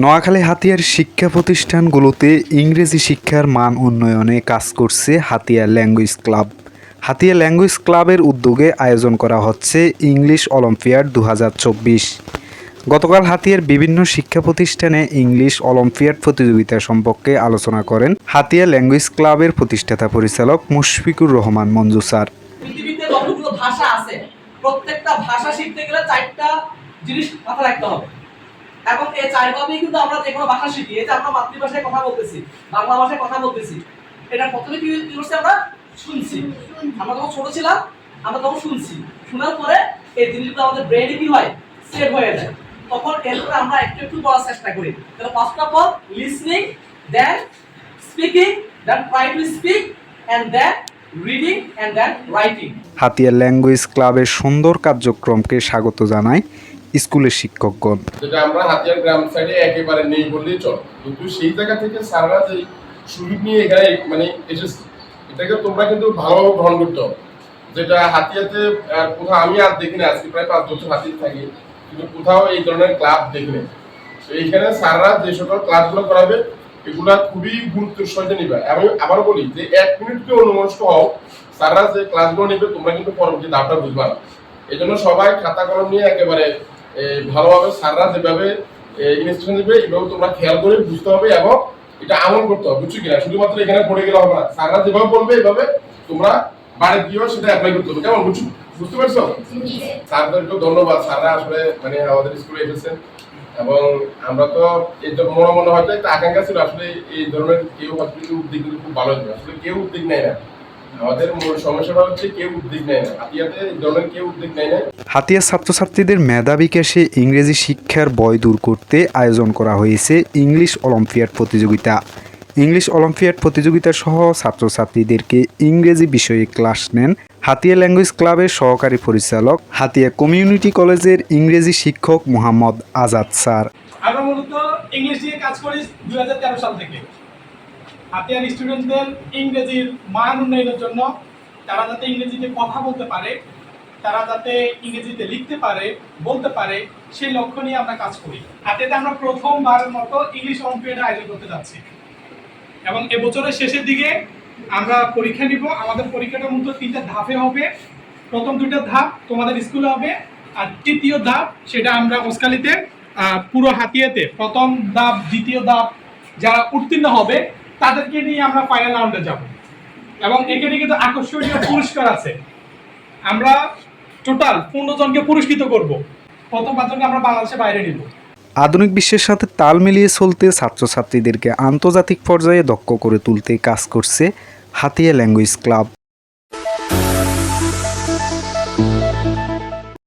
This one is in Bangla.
নোয়াখালী হাতিয়ার শিক্ষা প্রতিষ্ঠানগুলোতে ইংরেজি শিক্ষার মান উন্নয়নে কাজ করছে Hatiya language club. Hatiya language ক্লাবের উদ্যোগে আয়োজন করা হচ্ছে ইংলিশ অলিম্পিয়াড দু হাজার চব্বিশ। গতকাল হাতিয়ার বিভিন্ন শিক্ষা প্রতিষ্ঠানে ইংলিশ অলিম্পিয়াড প্রতিযোগিতা সম্পর্কে আলোচনা করেন হাতিয়া ল্যাঙ্গুয়েজ ক্লাবের প্রতিষ্ঠাতা পরিচালক মুশফিকুর রহমান মঞ্জু স্যার। ভাষা আছে, প্রত্যেকটা ভাষা শিখতে গেলে চারটা জিনিস মাথায় রাখতে হবে। এবং এই চারভাবেই কিন্তু আমরা যে কোনো ভাষা শিখি। এই যে আমরা মাতৃভাষায় কথা বলতেছি, বাংলা ভাষায় কথা বলতেছি, এটা প্রথমে কি করছি আমরা শুনছি। আমরা যখন ছোট ছিলাম, আমরা তখন শুনছি। শোনার পরে এই জিনিসগুলো আমাদের ব্রেনে কি হয়? সেট হয়ে যায়। তখন এরপরে আমরা একটু একটু বলার চেষ্টা করি। তাহলে first of all listening then speaking then try to speak and then reading and then writing Hatiya language ক্লাবের সুন্দর কার্যক্রমকে স্বাগত জানায় স্কুলের শিক্ষকগণ। যেটা আমরা হাতিয়ার গ্রাম সাইডে একেবারে নেই বললেই চলে। কিন্তু সেই জায়গা থেকে স্যাররা যে সুযোগ নিয়ে এখানে মানে এসেছে, এটাকে তোমরা কিন্তু ভালোভাবে গ্রহণ করতে হবে। যেটা হাতিয়াতে কোথাও আমি আর দেখিনি আজকে প্রায় পাঁচ বছর হাতিয়ে থাকি, কিন্তু কোথাও এই ধরনের ক্লাব দেখিনি তো এইখানে স্যাররা যে সকল ক্লাসগুলো করাবে, এগুলা খুবই গুরুত্বের সহিত নিবে। আমি আবার বলি যে, এক মিনিটকে অনুমনস্ক হও, স্যাররা যে ক্লাসগুলো নেবে, তোমরা কিন্তু পরবর্তী ধাপটা বুঝবা না। এই জন্য সবাই খাতা কলম নিয়ে একেবারে ভালোভাবে স্যাররা যেভাবে ইনস্ট্রাকশন দেবে, এভাবে তোমরা খেয়াল করে বুঝতে হবে এবং এটা আমল করতে হবে, বুঝছ কিনা? শুধুমাত্র এখানে পড়ে গেলে হবে না। স্যাররা যেভাবে বলবে এইভাবে তোমরা বাড়ি গিয়েও সেটা অ্যাপ্লাই করতে হবে। কেমন? বুঝছ? বুঝতে পারছ? স্যারদেরকে ধন্যবাদ। স্যাররা আসলে মানে আমাদের স্কুলে এসেছেন এবং আমরা তো এটা মনে মনে হয়তো একটা আকাঙ্ক্ষা ছিল আসলে এই ধরনের কেউ হসপিটাল উদ্যোগ খুব ভালো আসলে কেউ উদ্যোগ নেয় না। আমাদের মূল সমস্যাটা হচ্ছে কেউ উদ্যোগ নেয় না। হাতিয়াতে এই ধরনের কেউ উদ্যোগ নেয় না। হাতিয়া ছাত্রছাত্রীদের মেধা বিকাশে ইংরেজি শিক্ষার বয় দূর করতে আয়োজন করা হয়েছে ইংলিশ অলিম্পিয়াড প্রতিযোগিতা। ইংলিশ অলিম্পিয়াড প্রতিযোগিতা সহ ছাত্রছাত্রীদেরকে ইংরেজি বিষয়ে ক্লাস নেন হাতিয়া ল্যাঙ্গুয়েজ ক্লাবের সহকারী পরিচালক হাতিয়া কমিউনিটি কলেজের ইংরেজি শিক্ষক মোহাম্মদ আজাদ স্যার। আমরা মূলত ইংলিশ নিয়ে কাজ করি দুই সাল থেকে। হাতিয়ার স্টুডেন্টদের ইংরেজির মান উন্নয়নের জন্য তারা যাতে ইংরেজিতে কথা বলতে পারে, তারা যাতে ইংরেজিতে লিখতে পারে, বলতে পারে, সেই লক্ষ্য নিয়ে আমরা কাজ করি। হাতিয়াতে আমরা প্রথমবারের মতো ইংলিশ অলিম্পিয়াডের আয়োজন করতে যাচ্ছি। এবং এবছরের শেষের দিকে আমরা পরীক্ষা নিব। আমাদের পরীক্ষাটা মূলত তিনটা ধাপে হবে। প্রথম দুইটা ধাপ তোমাদের স্কুলে হবে, আর তৃতীয় ধাপ সেটা আমরা ওসকালিতে পুরো হাতিয়াতে প্রথম ধাপ, দ্বিতীয় ধাপ যারা উত্তীর্ণ হবে তাদেরকে নিয়ে আমরা ফাইনাল রাউন্ডে যাব। এবং এখানে কিন্তু আকর্ষণীয় পুরস্কার আছে। আমরা টোটাল পনেরো জনকে পুরস্কৃত করব। প্রথম পাঁচজনকে আমরা বাংলাদেশে বাইরে নিব। আধুনিক বিশ্বের সাথে তাল মিলিয়ে চলতে ছাত্রছাত্রীদেরকে আন্তর্জাতিক পর্যায়ে দক্ষ করে তুলতে কাজ করছে হাতিয়া ল্যাঙ্গুয়েজ ক্লাব